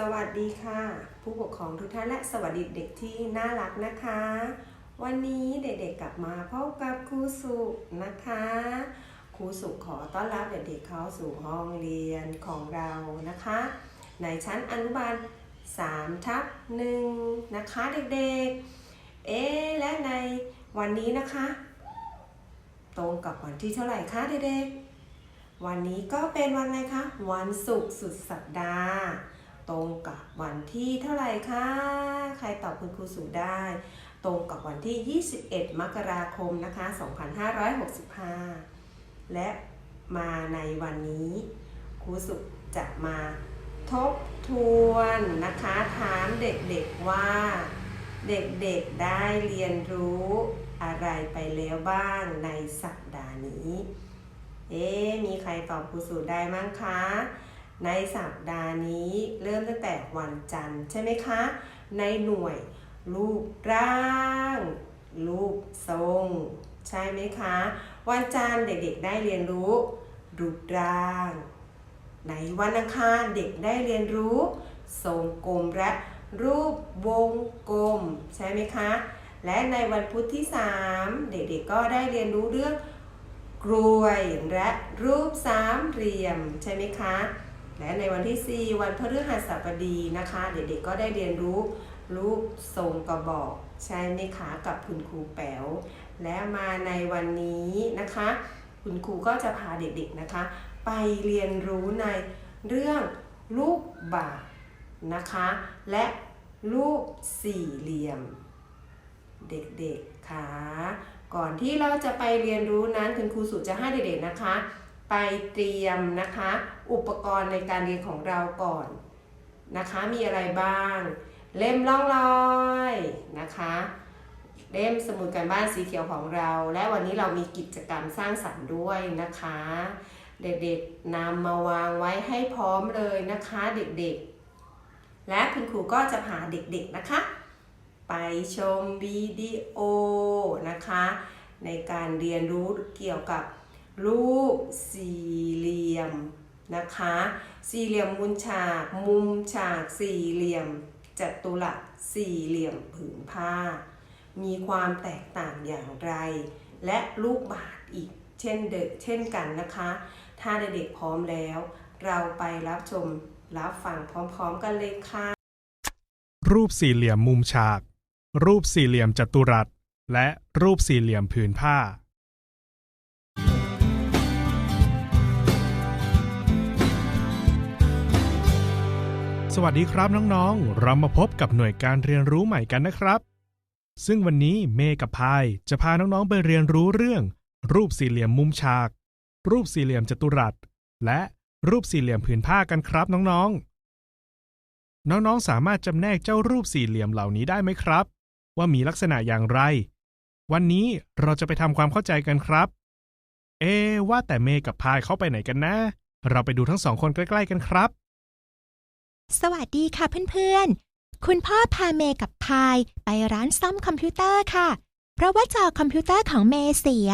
สวัสดีค่ะ ผู้ปกครองทุกท่านและสวัสดีเด็กที่น่ารักนะคะ วันนี้เด็กๆกลับมาพบกับครูสุนะคะครูสุขอต้อนรับเด็กๆเข้าสู่ห้องเรียนของเรานะคะ ในชั้นอนุบาล3ทับหนึ่งนะคะเด็กๆ เอ๊และในวันนี้นะคะ ตรงกับวันที่เท่าไหร่คะเด็กๆ วันนี้ก็เป็นวันอะไรคะวันศุกร์สุดสัปดาห์ ตรงกับวันที่เท่าไหร่คะ ใครตอบคุณครูสูได้ ตรงกับวันที่ 21 มกราคมนะคะ 2565 และมาในวันนี้ครูสุจะมาทบทวนนะคะ ถามเด็กๆว่า เด็กๆได้เรียนรู้อะไรไปแล้วบ้างในสัปดาห์นี้ เอ๊มีใครตอบครูสูได้มั้งคะ ในสัปดาห์นี้เริ่มตั้งแต่วันจันทร์ใช่ไหมคะ ในหน่วยรูปร่างรูปทรง ใช่ไหมคะ วันจันทร์เด็กๆได้เรียนรู้ รูปร่าง ในวันอังคารเด็กได้เรียนรู้ ทรงกลมและรูปวงกลม ใช่ไหมคะ และในวันพุธที่ 3 เด็กๆก็ได้เรียนรู้เรื่องกลวยและรูปสามเหลี่ยม ใช่ไหมคะ และในวันที่ 4 วันพฤหัสบดีนะคะ เด็กๆก็ได้เรียนรู้รูปทรงกระบอกใช่ไหมคะกับคุณครูแป๋วและมาในวันนี้นะคะ คุณครูก็จะพาเด็กๆนะคะ ไปเรียนรู้ในเรื่องรูปบาศก์นะคะ และรูปสี่เหลี่ยม เด็กๆค่ะก่อนที่เราจะไปเรียนรู้นั้นคุณครูสุจะให้เด็กๆนะคะ ไปเตรียมนะคะ อุปกรณ์ในการเรียนของเราก่อนนะคะ มีอะไรบ้าง เล่มล่องลอยนะคะ เล่มสมุดการบ้านสีเขียวของเรา และวันนี้เรามีกิจกรรมสร้างสรรค์ด้วยนะคะ เด็กๆนำมาวางไว้ให้พร้อมเลยนะคะเด็กๆ และคุณครูก็จะพาเด็กๆนะคะ ไปชมวิดีโอนะคะ ในการเรียนรู้เกี่ยวกับ รูปสี่เหลี่ยมนะคะ สี่เหลี่ยมมุมฉาก มุมฉากสี่เหลี่ยมจัตุรัสสี่เหลี่ยมผืนผ้า มีความแตกต่างอย่างไร และลูกบาศก์อีกเช่นเดเช่นกันนะคะ ถ้าเด็กๆพร้อมแล้ว เราไปรับชมรับฟังพร้อมๆกันเลยค่ะ รูปสี่เหลี่ยมมุมฉาก รูปสี่เหลี่ยมจัตุรัส และรูปสี่เหลี่ยมผืนผ้า สวัสดีครับน้องๆ เรามาพบกับหน่วยการเรียนรู้ใหม่กันนะครับ ซึ่งวันนี้เมย์กับพายจะพาน้องๆไปเรียนรู้เรื่อง รูปสี่เหลี่ยมมุมฉาก รูปสี่เหลี่ยมจัตุรัส และรูปสี่เหลี่ยมผืนผ้ากันครับน้องๆ น้องๆ สามารถจำแนกเจ้ารูปสี่เหลี่ยมเหล่านี้ได้ไหมครับ ว่ามีลักษณะอย่างไร วันนี้เราจะไปทำความเข้าใจกันครับ เอว่าแต่เมย์กับพายเข้าไปไหนกันนะ เราไปดูทั้งสองคนใกล้ ๆ กันครับ สวัสดีค่ะเพื่อนๆ คุณพ่อพาเมย์กับพายไปร้านซ่อมคอมพิวเตอร์ค่ะ เพราะว่าจอคอมพิวเตอร์ของเมย์เสีย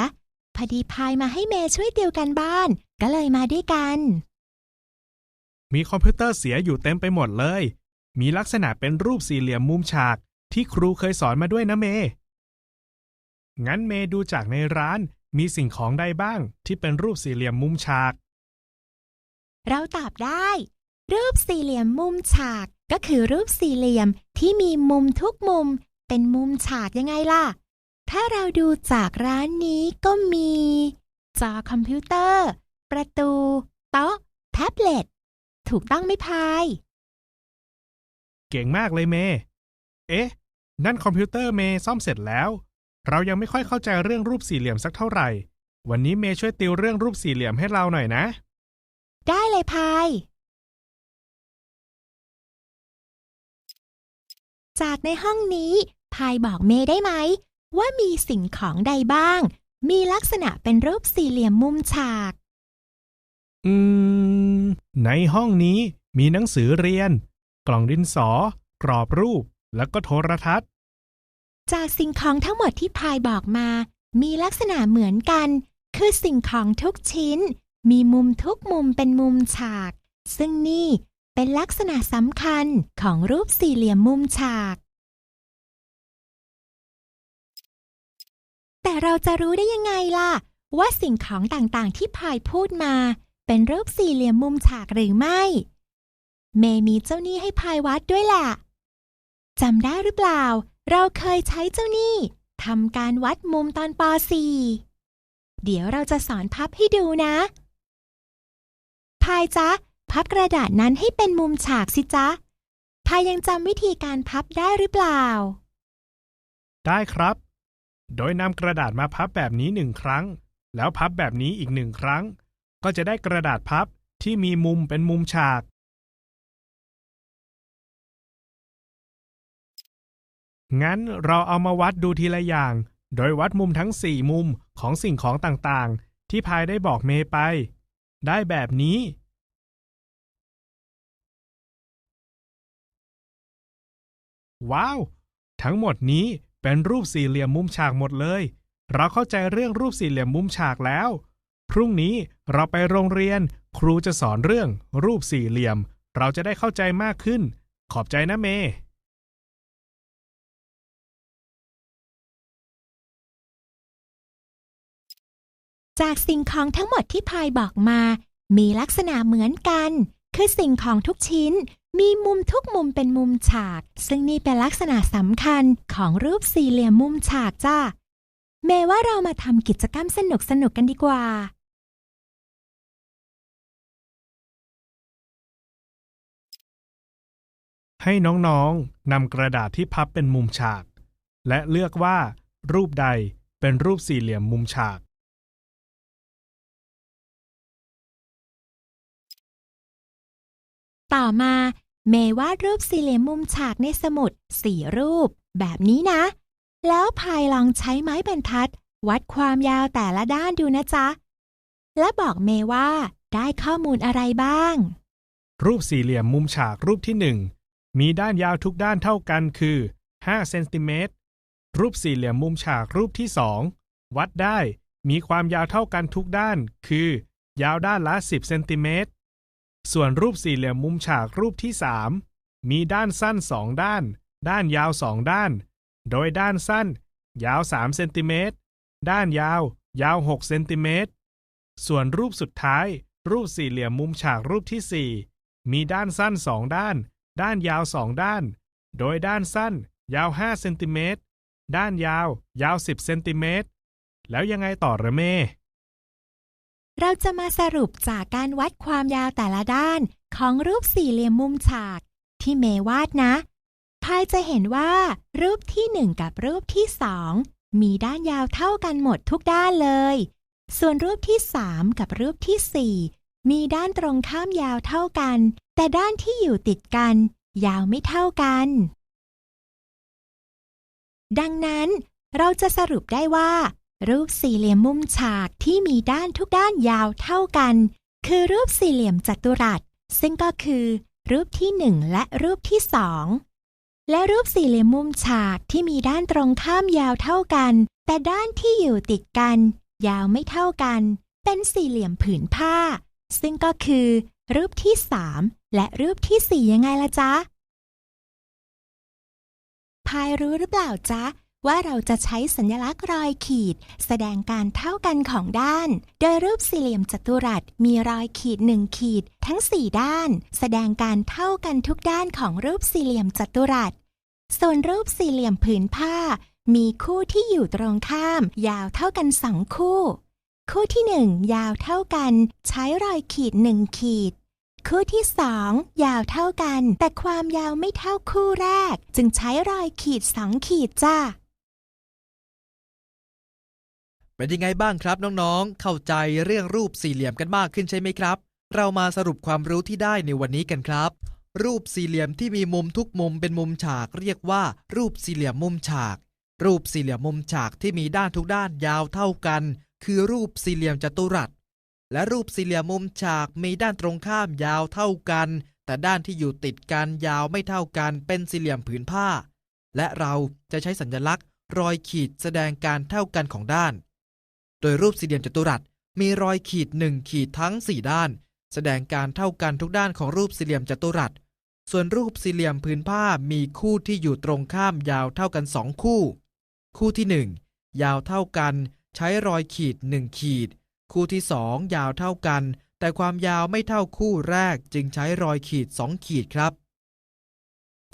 พอดีพายมาให้เมย์ช่วยติวกันบ้าน ก็เลยมาด้วยกัน มีคอมพิวเตอร์เสียอยู่เต็มไปหมดเลย มีลักษณะเป็นรูปสี่เหลี่ยมมุมฉาก ที่ครูเคยสอนมาด้วยนะเมย์ งั้นเมย์ดูจากในร้านมีสิ่งของใดบ้างที่เป็นรูปสี่เหลี่ยมมุมฉาก เราตอบได้ รูปสี่เหลี่ยมมุมฉาก ก็คือรูปสี่เหลี่ยมที่มีมุมทุกมุม เป็นมุมฉากยังไงล่ะ ถ้าเราดูจากร้านนี้ก็มี จอคอมพิวเตอร์ ประตู โต๊ะ แท็บเล็ต ถูกต้องไหมพาย เก่งมากเลยเมย์เอ๊ะ นั่นคอมพิวเตอร์เมย์ซ่อมเสร็จแล้ว เรายังไม่ค่อยเข้าใจเรื่องรูปสี่เหลี่ยมสักเท่าไหร่ วันนี้เมย์ช่วยติวเรื่องรูปสี่เหลี่ยมให้เราหน่อยนะ ได้เลยพาย จากในห้องนี้พายบอกเมย์ได้ไหม ว่ามีสิ่งของใดบ้าง มีลักษณะเป็นรูปสี่เหลี่ยมมุมฉาก อืม ในห้องนี้มีหนังสือเรียน กล่องดินสอ กรอบรูป แล้วก็โทรทัศน์ จากสิ่งของทั้งหมดที่พายบอกมา มีลักษณะเหมือนกัน คือสิ่งของทุกชิ้น มีมุมทุกมุมเป็นมุมฉาก ซึ่งนี่ เป็นลักษณะสำคัญของรูปสี่เหลี่ยมมุมฉาก แต่เราจะรู้ได้ยังไงล่ะ ว่าสิ่งของต่างๆที่พายพูดมา เป็นรูปสี่เหลี่ยมมุมฉากหรือไม่ เมมีเจ้าหนี้ให้พายวัดด้วยแหละจำได้หรือเปล่า เราเคยใช้เจ้าหนี้ทำการวัดมุมตอนป .4 เดี๋ยวเราจะสอนพับให้ดูนะ พายจ๊ะ พับกระดาษนั้นให้เป็นมุมฉากสิจ๊ะพายยังจำวิธีการพับได้หรือเปล่า ได้ครับ โดยนำกระดาษมาพับแบบนี้หนึ่งครั้ง แล้วพับแบบนี้อีกหนึ่งครั้ง ก็จะได้กระดาษพับที่มีมุมเป็นมุมฉาก งั้นเราเอามาวัดดูทีละอย่าง โดยวัดมุมทั้ง 4 มุมของสิ่งของต่างๆ ที่พายได้บอกเมย์ไป ได้แบบนี้ ว้าว ทั้งหมดนี้เป็นรูปสี่เหลี่ยมมุมฉากหมดเลย เราเข้าใจเรื่องรูปสี่เหลี่ยมมุมฉากแล้ว พรุ่งนี้เราไปโรงเรียน ครูจะสอนเรื่อง รูปสี่เหลี่ยม เราจะได้เข้าใจมากขึ้น ขอบใจนะเมจากสิ่งของทั้งหมดที่พายบอกมา มีลักษณะเหมือนกัน คือสิ่งของทุกชิ้นมีมุมทุกมุมเป็นมุมฉาก ซึ่งนี่เป็นลักษณะสำคัญของรูปสี่เหลี่ยมมุมฉากจ้าเมว่าเรามาทำกิจกรรมสนุกสนุกกันดีกว่า ให้น้องๆนำกระดาษที่พับเป็นมุมฉาก และเลือกว่า รูปใดเป็นรูปสี่เหลี่ยมมุมฉาก ต่อมาเมยวาดรูปสี่เหลี่ยมมุมฉากในสมุดสี่รูป แบบนี้นะ แล้วพายลองใช้ไม้บรรทัด วัดความยาวแต่ละด้านดูนะจ๊ะ และบอกเมยว่าได้ข้อมูลอะไรบ้าง รูปสี่เหลี่ยมมุมฉากรูปที่1มีด้านยาวทุกด้านเท่ากันคือ 5 เซนติเมตร รูปสี่เหลี่ยมมุมฉากรูปที่2วัดได้มีความยาวเท่ากันทุกด้าน คือ ยาวด้านละ 10 เซนติเมตร ส่วนรูปสี่เหลี่ยมมุมฉากรูปที่ 3 มีด้านสั้น 2 ด้าน ด้านยาว 2 ด้าน โดยด้านสั้น ยาว3เซนติเมตร ด้านยาว ยาว6เซนติเมตร ส่วนรูปสุดท้าย รูปสี่เหลี่ยมมุมฉากรูปที่ 4 มีด้านสั้น 2 ด้าน ด้านยาว 2 ด้าน โดยด้านสั้น ยาว5เซนติเมตร ด้านยาว ยาว 10เซนติเมตร แล้วยังไงต่อระเม เราจะมาสรุปจากการวัดความยาวแต่ละด้านของรูปสี่เหลี่ยมมุมฉาก ที่เมยวาดนะ พายจะเห็นว่า รูปที่หนึ่งกับรูปที่สองมีด้านยาวเท่ากันหมดทุกด้านเลย ส่วนรูปที่สามกับรูปที่สี่มีด้านตรงข้ามยาวเท่ากัน แต่ด้านที่อยู่ติดกัน ยาวไม่เท่ากัน ดังนั้น เราจะสรุปได้ว่า รูปสี่เหลี่ยมมุมฉากที่มีด้านทุกด้านยาวเท่ากัน คือรูปสี่เหลี่ยมจัตุรัส ซึ่งก็คือ รูปที่หนึ่งและรูปที่สองและรูปสี่เหลี่ยมมุมฉากที่มีด้านตรงข้ามยาวเท่ากัน แต่ด้านที่อยู่ติดกัน ยาวไม่เท่ากัน เป็นสี่เหลี่ยมผืนผ้า ซึ่งก็คือ รูปที่สามและรูปที่สี่ยังไงล่ะจ๊ะพายรู้หรือเปล่าจ๊ะ ว่าเราจะใช้สัญลักษณ์รอยขีด แสดงการเท่ากันของด้าน โดยรูปสี่เหลี่ยมจัตุรัสมีรอยขีดหนึ่งขีด ทั้งสี่ด้าน แสดงการเท่ากันทุกด้านของรูปสี่เหลี่ยมจัตุรัส ส่วนรูปสี่เหลี่ยมผืนผ้า มีคู่ที่อยู่ตรงข้าม ยาวเท่ากันสองคู่ คู่ที่หนึ่งยาวเท่ากัน ใช้รอยขีดหนึ่งขีดคู่ที่สองยาวเท่ากัน แต่ความยาวไม่เท่าคู่แรก จึงใช้รอยขีดสองขีดจ้า เป็นยังไงบ้างครับน้องๆ เข้าใจเรื่องรูปสี่เหลี่ยมกันมากขึ้นใช่ไหมครับ เรามาสรุปความรู้ที่ได้ในวันนี้กันครับ รูปสี่เหลี่ยมที่มีมุมทุกมุมเป็นมุมฉาก เรียกว่า รูปสี่เหลี่ยมมุมฉาก รูปสี่เหลี่ยมมุมฉากที่มีด้านทุกด้านยาวเท่ากัน คือรูปสี่เหลี่ยมจัตุรัส และรูปสี่เหลี่ยมมุมฉากมีด้านตรงข้ามยาวเท่ากัน แต่ด้านที่อยู่ติดกันยาวไม่เท่ากันเป็นสี่เหลี่ยมผืนผ้า และเราจะใช้สัญลักษณ์ รอยขีดแสดงการเท่ากันของด้าน โดยรูปสี่เหลี่ยมจัตุรัสมีรอยขีดหนึ่งขีดทั้ง 4 ด้าน แสดงการเท่ากันทุกด้านของรูปสี่เหลี่ยมจัตุรัส ส่วนรูปสี่เหลี่ยมผืนผ้ามีคู่ที่อยู่ตรงข้ามยาวเท่ากันสองคู่ คู่ที่หนึ่งยาวเท่ากัน ใช้รอยขีดหนึ่งขีด คู่ที่สองยาวเท่ากัน แต่ความยาวไม่เท่าคู่แรกจึงใช้รอยขีดสองขีดครับ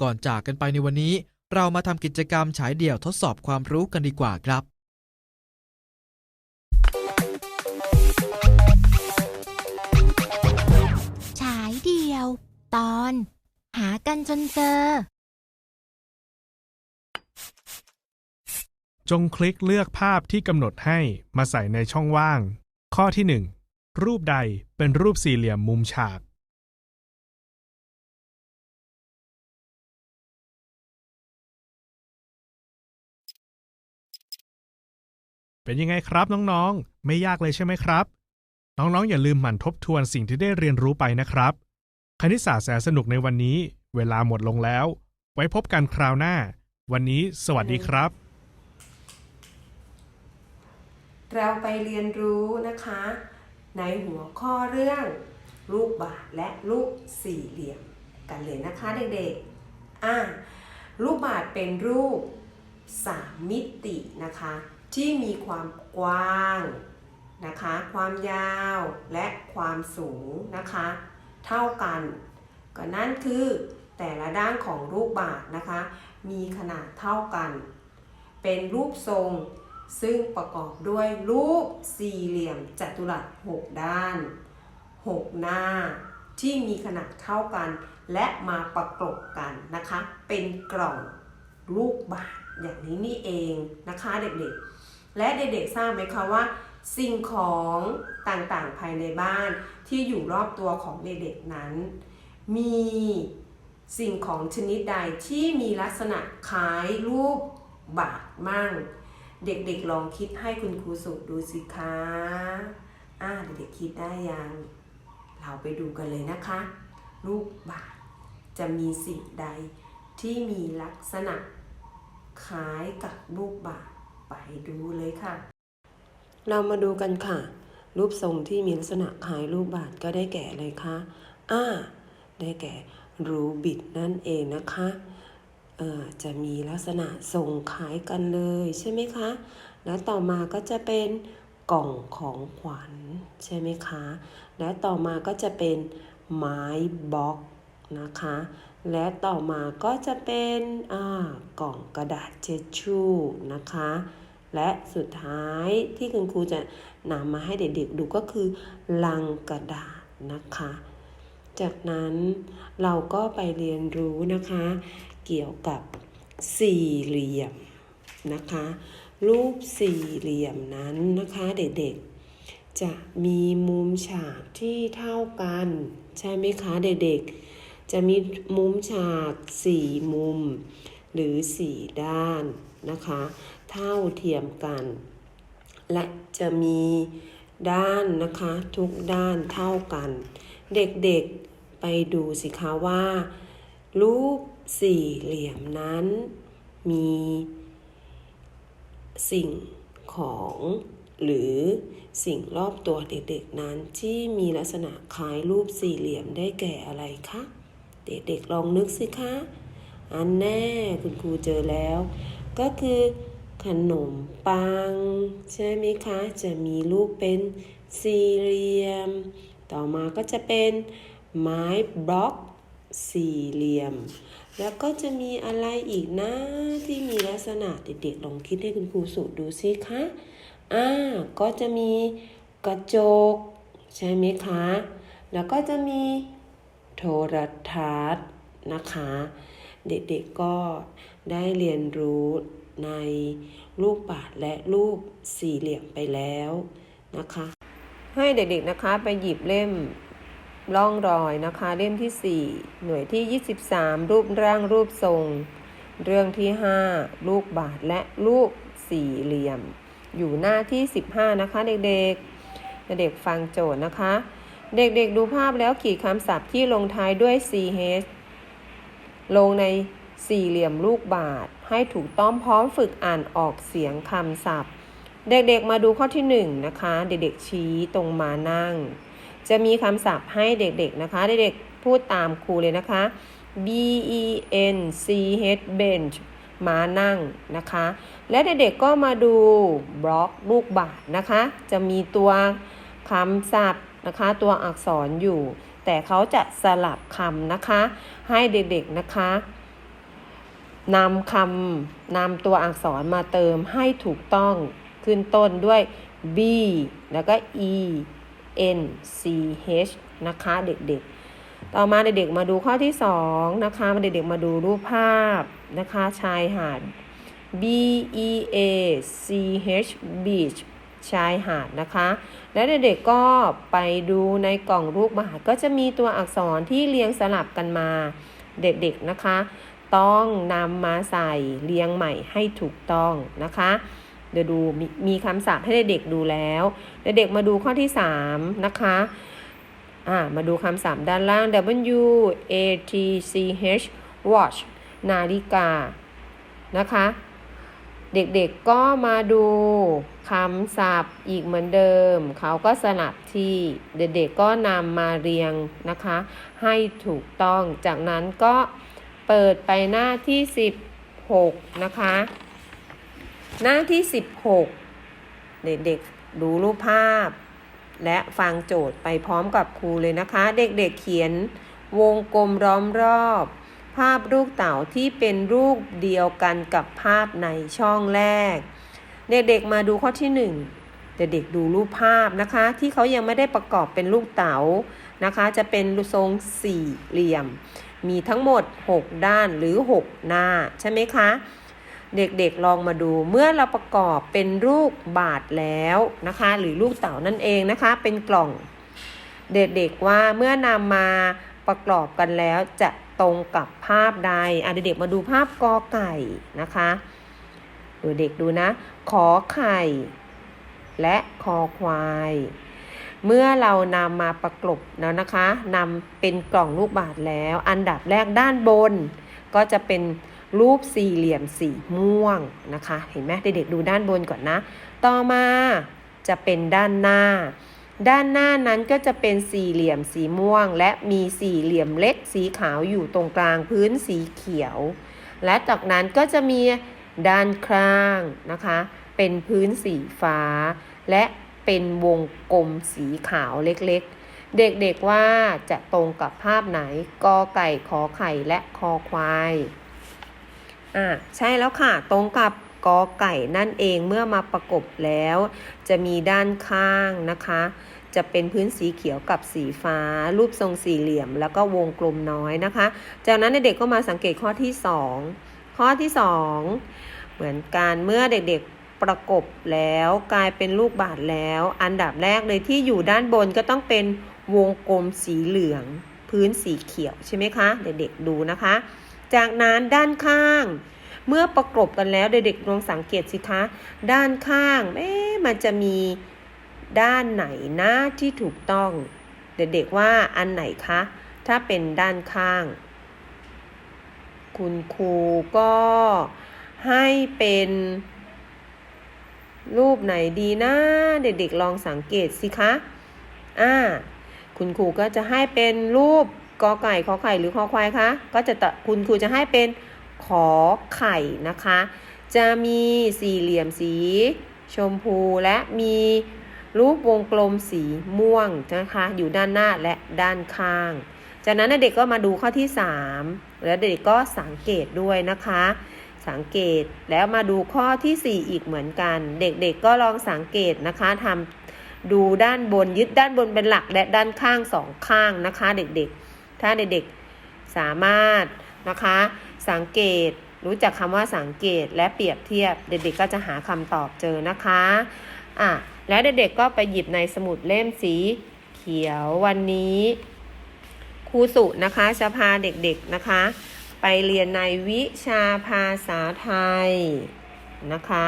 ก่อนจากกันไปในวันนี้ เรามาทำกิจกรรมฉายเดี่ยวทดสอบความรู้กันดีกว่าครับ ตอน หากันจนเจอ จงคลิกเลือกภาพที่กำหนดให้มาใส่ในช่องว่าง ข้อที่ 1 รูปใดเป็นรูปสี่เหลี่ยมมุมฉาก เป็นยังไงครับน้องๆ ไม่ยากเลยใช่ไหมครับ น้องๆ อย่าลืมหมั่นทบทวนสิ่งที่ได้เรียนรู้ไปนะครับ คณิตศาสตร์แสนสนุกในวันนี้ เวลาหมดลงแล้ว ไว้พบกันคราวหน้า วันนี้สวัสดีครับ เราไปเรียนรู้นะคะ ในหัวข้อเรื่องรูปบาศก์และรูปสี่เหลี่ยมกันเลยนะคะเด็กๆอ่ารูปบาศก์เป็นรูปสามมิตินะคะ ที่มีความกว้างนะคะ ความยาวและความสูงนะคะ เท่ากันก็นั่นคือแต่ละด้านของรูปบาศก์นะคะ มีขนาดเท่ากัน เป็นรูปทรง ซึ่งประกอบด้วยรูปสี่เหลี่ยมจัตุรัส 6 ด้าน 6 หน้า ที่มีขนาดเท่ากัน และมาประกบกันนะคะ เป็นกล่องลูกบาศก์อย่างนี้นี่เองนะคะเด็กๆ และเด็กๆทราบไหมคะว่า สิ่งของต่างๆภายในบ้านที่อยู่รอบตัวของเด็กๆนั้น มีสิ่งของชนิดใดที่มีลักษณะคล้ายรูปบาศก์มั่ง เด็กๆลองคิดให้คุณครูสุดูสิคะอ่าเด็กๆคิดได้ยัง เราไปดูกันเลยนะคะ รูปบาศก์จะมีสิ่งใดที่มีลักษณะคล้ายกับรูปบาศก์ไปดูเลยค่ะ เรามาดูกันค่ะ รูปทรงที่มีลักษณะคล้ายรูปบาศก์ก็ได้แก่อะไรคะอ่า ได้แก่รูบิดนั่นเองนะคะเอ่อจะมีลักษณะทรงคล้ายกันเลยใช่ไหมคะ และต่อมาก็จะเป็นกล่องของขวัญใช่ไหมคะ และต่อมาก็จะเป็นไม้บล็อกนะคะ และต่อมาก็จะเป็นอ่ากล่องกระดาษเช็ดชู่นะคะ และสุดท้ายที่คุณครูจะนำมาให้เด็กๆดูก็คือ ลังกระดาษนะคะ จากนั้นเราก็ไปเรียนรู้นะคะ เกี่ยวกับสี่เหลี่ยมนะคะ รูปสี่เหลี่ยมนั้นนะคะเด็กๆ จะมีมุมฉากที่เท่ากัน ใช่ไหมคะเด็กๆ จะมีมุมฉากสี่มุม หรือสี่ด้านนะคะ เท่าเทียมกัน และจะมีด้านนะคะทุกด้านเท่ากัน เด็กๆไปดูสิคะว่า รูปสี่เหลี่ยมนั้น มีสิ่งของหรือสิ่งรอบตัวเด็กๆนั้นที่มีลักษณะคล้ายรูปสี่เหลี่ยมได้แก่อะไรคะเด็กๆลองนึกสิคะ อันแน่คุณครูเจอแล้ว ก็คือ ขนมปัง ใช่ไหมคะ จะมีรูปเป็นสี่เหลี่ยม ต่อมาก็จะเป็นไม้บล็อกสี่เหลี่ยม แล้วก็จะมีอะไรอีกนะที่มีลักษณะเด็กๆลองคิดให้คุณครูสุดูสิคะอ่าก็จะมีกระจก ใช่ไหมคะ แล้วก็จะมีโทรทัศน์นะคะ เด็กๆก็ได้เรียนรู้ ในรูปบาศก์และรูปสี่เหลี่ยมไปแล้วนะคะ ให้เด็กๆนะคะไปหยิบเล่มร่องรอยนะคะ เล่มที่ 4 หน่วยที่ 23 รูปร่างรูปทรง เรื่องที่ 5 ลูกบาศก์และรูปสี่เหลี่ยม อยู่หน้าที่ 15 นะคะ เด็กๆ เด็กฟังโจทย์นะคะ เด็กๆดูภาพแล้วขีดคำศัพท์ที่ลงท้ายด้วย ch ลงใน สี่เหลี่ยมลูกบาศก์ให้ถูกต้องพร้อมฝึกอ่านออกเสียงคำศัพท์ เด็กๆมาดูข้อที่1นะคะ เด็กๆชี้ตรงมานั่ง จะมีคำศัพท์ให้เด็กๆนะคะ เด็กๆพูดตามครูเลยนะคะ B E N C H bench มานั่งนะคะ และเด็กๆก็มาดูบล็อกลูกบาศก์นะคะ จะมีตัวคำศัพท์นะคะ ตัวอักษรอยู่ แต่เขาจะสลับคำนะคะ ให้เด็กๆนะคะ นำคำนำตัวอักษรมาเติมให้ถูกต้องขึ้นต้นด้วย B แล้วก็ E N C H นะคะเด็กๆ ต่อมาเด็กๆมาดูข้อที่2นะคะมาเด็กๆมาดูรูปภาพนะคะชายหาด B E A C H beach ชายหาดนะคะ และเด็กๆก็ไปดูในกล่องรูปมหาดก็จะมีตัวอักษรที่เรียงสลับกันมาเด็กๆนะคะ ต้องนำมาใส่เรียงใหม่ให้ถูกต้องนะคะ เดี๋ยวดูมมีคำศัพท์ให้เด็กๆดูแล้วเด็กๆมาดูข้อที่3นะคะอ่ามาดูคำศัพท์ด้านล่าง W A T C H watch นาฬิกานะคะ เด็กๆก็มาดูคำศัพท์อีกเหมือนเดิม เขาก็สลับที่เด็กๆก็นำมาเรียงนะคะ ให้ถูกต้องจากนั้นก็ เปิดไปหน้าที่16นะคะ หน้าที่16เด็กๆดูรูปภาพ และฟังโจทย์ไปพร้อมกับครูเลยนะคะ เด็กๆเขียนวงกลมล้อมรอบ ภาพลูกเต๋าที่เป็นรูปเดียวกันกับภาพในช่องแรก เด็กๆมาดูข้อที่1เด็กๆดูรูปภาพนะคะ ที่เขายังไม่ได้ประกอบเป็นลูกเต๋านะคะ จะเป็นทรงสี่เหลี่ยม มีทั้งหมด 6 ด้านหรือ 6 หน้า ใช่ไหมคะ เด็กๆลองมาดูเมื่อเราประกอบเป็นรูปบาทแล้วนะคะ หรือลูกเต๋านั่นเองนะคะ เป็นกล่อง เด็กๆว่าเมื่อนำมาประกอบกันแล้วจะตรงกับภาพใดอะเด็กๆมาดูภาพกอไก่นะคะดูเด็กดูนะ ขอไข่ และคอควาย เมื่อเรานำมาประกบแล้วนะคะนำเป็นกล่องลูกบาศแล้ว อันดับแรกด้านบน ก็จะเป็นรูปสี่เหลี่ยมสีม่วงนะคะ เห็นไหมเด็กๆดูด้านบนก่อนนะ ต่อมาจะเป็นด้านหน้า ด้านหน้านั้นก็จะเป็นสี่เหลี่ยมสีม่วง และมีสี่เหลี่ยมเล็กสีขาวอยู่ตรงกลางพื้นสีเขียว และจากนั้นก็จะมีด้านข้างนะคะ เป็นพื้นสีฟ้า และ เป็นวงกลมสีขาวเล็กๆ เด็กๆว่าจะตรงกับภาพไหนกอไก่ขอไข่และคอควายอ่าใช่แล้วค่ะ ตรงกับกอไก่นั่นเองเมื่อมาประกบแล้ว จะมีด้านข้างนะคะ จะเป็นพื้นสีเขียวกับสีฟ้า รูปทรงสี่เหลี่ยม แล้วก็วงกลมน้อยนะคะ จากนั้นเด็กๆก็มาสังเกตข้อที่ 2 ข้อที่ 2 เหมือนกันเมื่อเด็กๆ ประกบแล้วกลายเป็นลูกบาศก์แล้ว อันดับแรกเลยที่อยู่ด้านบนก็ต้องเป็นวงกลมสีเหลือง พื้นสีเขียวใช่ไหมคะเด็กๆดูนะคะ จากนั้นด้านข้าง เมื่อประกบกันแล้วเด็กๆลองสังเกตสิคะ ด้านข้างเอ๊ะมันจะมีด้านไหนนะที่ถูกต้อง เด็กๆว่าอันไหนคะ ถ้าเป็นด้านข้าง คุณครูก็ให้เป็น รูปไหนดีนะ เด็กๆลองสังเกตสิคะอ่าคุณครูก็จะให้เป็นรูปกอไก่ขอไข่หรือคอควายคะก็จะคุณครูจะให้เป็นขอไข่นะคะ จะมีสี่เหลี่ยมสี ชมพูและมีรูปวงกลมสีม่วงนะคะอยู่ด้านหน้าและด้านข้าง จากนั้นเด็กก็มาดูข้อที่ 3 แล้วเด็กก็สังเกตด้วยนะคะ สังเกต แล้วมาดูข้อที่ 4 อีกเหมือนกัน เด็กๆก็ลองสังเกตนะคะทำดูด้านบนยึดด้านบนเป็นหลักและด้านข้างสองข้างนะคะ เด็กๆ ถ้าเด็กๆสามารถนะคะ สังเกตรู้จักคำว่าสังเกตและเปรียบเทียบ เด็กๆก็จะหาคำตอบเจอนะคะอะแล้วเด็กๆก็ไปหยิบในสมุดเล่มสีเขียววันนี้ครูสุนะคะจะพาเด็กๆนะคะ ไปเรียนในวิชาภาษาไทยนะคะ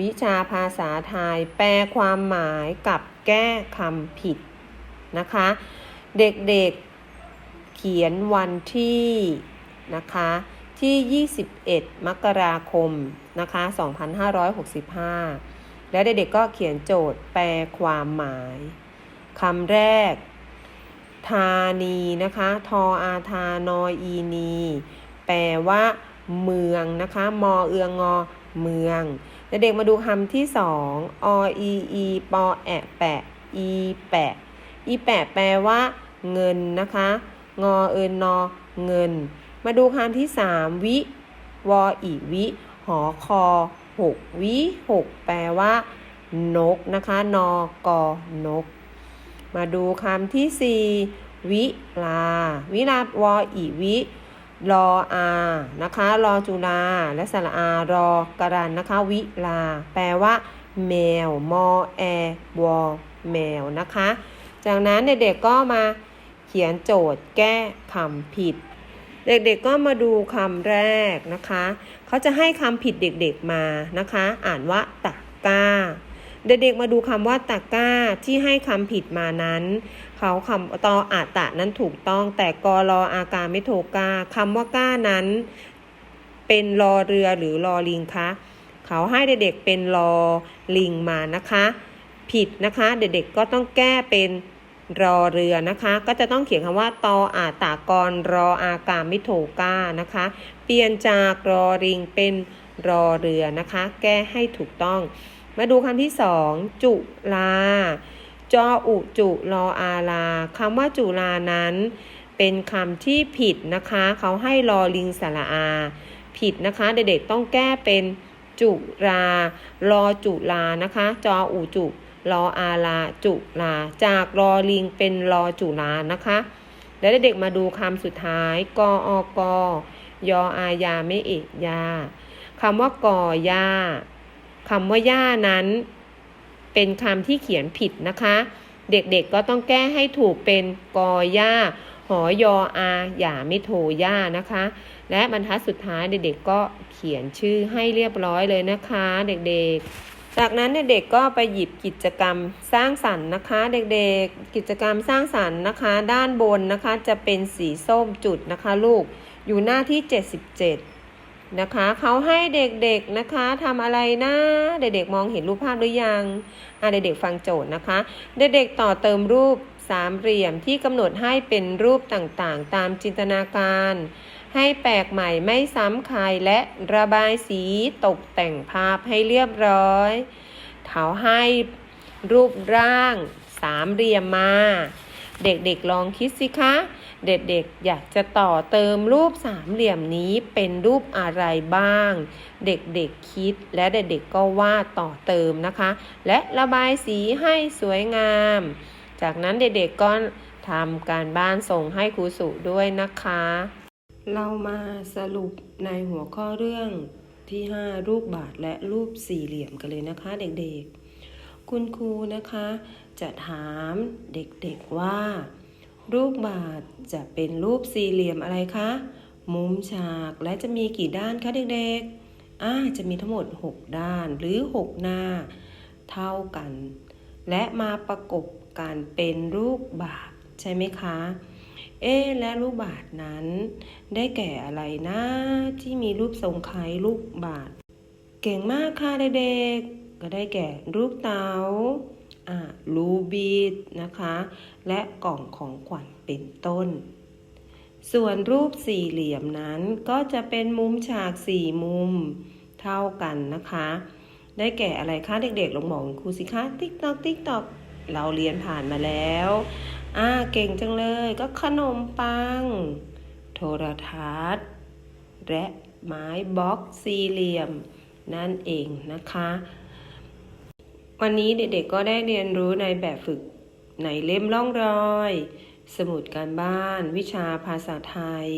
วิชาภาษาไทย แปลความหมายกับแก้คำผิดนะคะ เด็กๆเขียนวันที่นะคะที่ 21 มกราคมนะคะ 2565 และเด็กๆก็เขียนโจทย์แปลความหมายคำแรก ธานีนะคะทออาทานออีนี แปลว่า เมืองนะคะ มอเอืองงอเมืองเด็กมาดูคำที่สองออีอีปอแอะแปะอีแปะอีแปะแปลว่า เงินนะคะ งอเอินนอเงิน มาดูคำที่สามวิวออีวิ หอคอหกวิหกแปลว่า นกนะคะ นอกอนก มาดูคำที่สี่วิลา วิลาวออีวิรออานะคะรอจุลาและสระอารอกรันนะคะ วิลา แปลว่า แมว มอแอวอแมวนะคะ จากนั้นเด็กๆก็มาเขียนโจทย์แก้คำผิด เด็กๆก็มาดูคำแรกนะคะ เขาจะให้คำผิดเด็กๆมานะคะ อ่านว่าตะก้า เด็กๆมาดูคำว่าตะกร้าที่ให้คำผิดมานั้น เขาคำตออาตะนั้นถูกต้อง แต่กรออาการไม่โทกาคำว่าก้านั้น เป็นรอเรือหรือรอลิงคะเขาให้เด็กๆเป็นรอลิงมานะคะ ผิดนะคะ เด็กๆก็ต้องแก้เป็นรอเรือนะคะ ก็จะต้องเขียนคำว่าตออาตากรรออาการไม่โทกานะคะ เปลี่ยนจากรอลิงเป็นรอเรือนะคะ แก้ให้ถูกต้อง มาดูคำที่สองจุลาจออุจุรออาลาคำว่าจุลานั้น เป็นคำที่ผิดนะคะ เขาให้รอลิงสระอา ผิดนะคะ เด็กๆต้องแก้เป็นจุรารอจุลานะคะ จออุจุรออาลาจุลา จากรอลิงเป็นรอจุลานะคะ แล้วเด็กๆมาดูคำสุดท้าย กออกยออายาไม่เอกยาคำว่ากอยา คำว่าย่านั้น เป็นคำที่เขียนผิดนะคะ เด็กๆก็ต้องแก้ให้ถูกเป็นกอย่าหอยออาอย่าไม่โทย่านะคะ และบรรทัดสุดท้ายเด็กๆก็เขียนชื่อให้เรียบร้อยเลยนะคะ เด็กๆ จากนั้นเด็กๆก็ไปหยิบกิจกรรมสร้างสรรค์นะคะ เด็กๆ กิจกรรมสร้างสรรค์นะคะ ด้านบนนะคะจะเป็นสีส้มจุดนะคะ ลูกอยู่หน้าที่ 77 นะคะเขาให้เด็กๆนะคะทำอะไรนะเด็กๆมองเห็นรูปภาพหรือยังอะเด็กๆฟังโจทย์นะคะ เด็กๆต่อเติมรูปสามเหลี่ยมที่กำหนดให้เป็นรูปต่างๆ ตามจินตนาการ ให้แปลกใหม่ไม่ซ้ำใครและระบายสีตกแต่งภาพให้เรียบร้อยเขาให้รูปร่างสามเหลี่ยมมา เด็กๆลองคิดสิคะ เด็กๆ อยากจะต่อเติมรูปสามเหลี่ยมนี้เป็นรูปอะไรบ้าง เด็กๆคิดและเด็กๆก็วาดต่อเติมนะคะ และระบายสีให้สวยงาม จากนั้นเด็กๆก็ทำการบ้านส่งให้ครูสุด้วยนะคะ เรามาสรุปในหัวข้อเรื่องที่ 5 รูปบาทและรูปสี่เหลี่ยมกันเลยนะคะ เด็กๆ คุณครูนะคะ จะถามเด็กๆว่า รูปบาทจะเป็นรูปสี่เหลี่ยมอะไรคะ มุมฉากและจะมีกี่ด้านคะเด็กๆอ่าจะมีทั้งหมด 6 ด้านหรือ 6 หน้า เท่ากัน และมาประกบกันเป็นรูปบาทใช่ไหมคะ เอ๊และรูปบาทนั้น ได้แก่อะไรนะที่มีรูปทรงคล้ายรูปบาท เก่งมากค่ะเด็กๆก็ได้แก่รูปเตา๋า รูบิดนะคะ และกล่องของขวัญเป็นต้น ส่วนรูปสี่เหลี่ยมนั้นก็จะเป็นมุมฉากสี่มุมเท่ากันนะคะ ได้แก่อะไรคะเด็กๆลงบอกคุณครูสิคะติ๊กตอกติ๊กตอกเราเรียนผ่านมาแล้วอ่าเก่งจังเลยก็ขนมปัง โทรทัศน์ และไม้บล็อกสี่เหลี่ยม นั่นเองนะคะ วันนี้เด็กๆก็ได้เรียนรู้ในแบบฝึกในเล่มล่องรอย สมุดการบ้าน วิชาภาษาไทย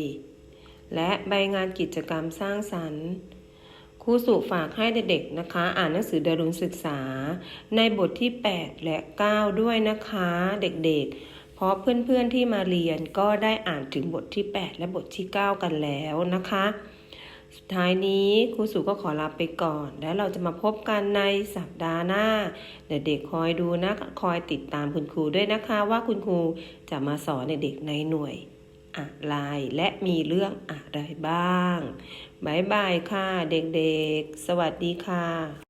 และใบงานกิจกรรมสร้างสรรค์ครูสุฝากให้เด็กๆนะคะ อ่านหนังสือดารุณศึกษา ในบทที่ 8 และ 9 ด้วยนะคะเด็กๆ เพราะเพื่อนๆที่มาเรียนก็ได้อ่านถึงบทที่ 8 และบทที่ 9 กันแล้วนะคะ สุดท้ายนี้ครูสุก็ขอลาไปก่อน แล้วเราจะมาพบกันในสัปดาห์หน้า เด็กๆคอยดูนะ คอยติดตามคุณครูด้วยนะคะ ว่าคุณครูจะมาสอนเด็กๆในหน่วยอะไรและมีเรื่องอะไรบ้างบายบายค่ะ เด็กๆ สวัสดีค่ะ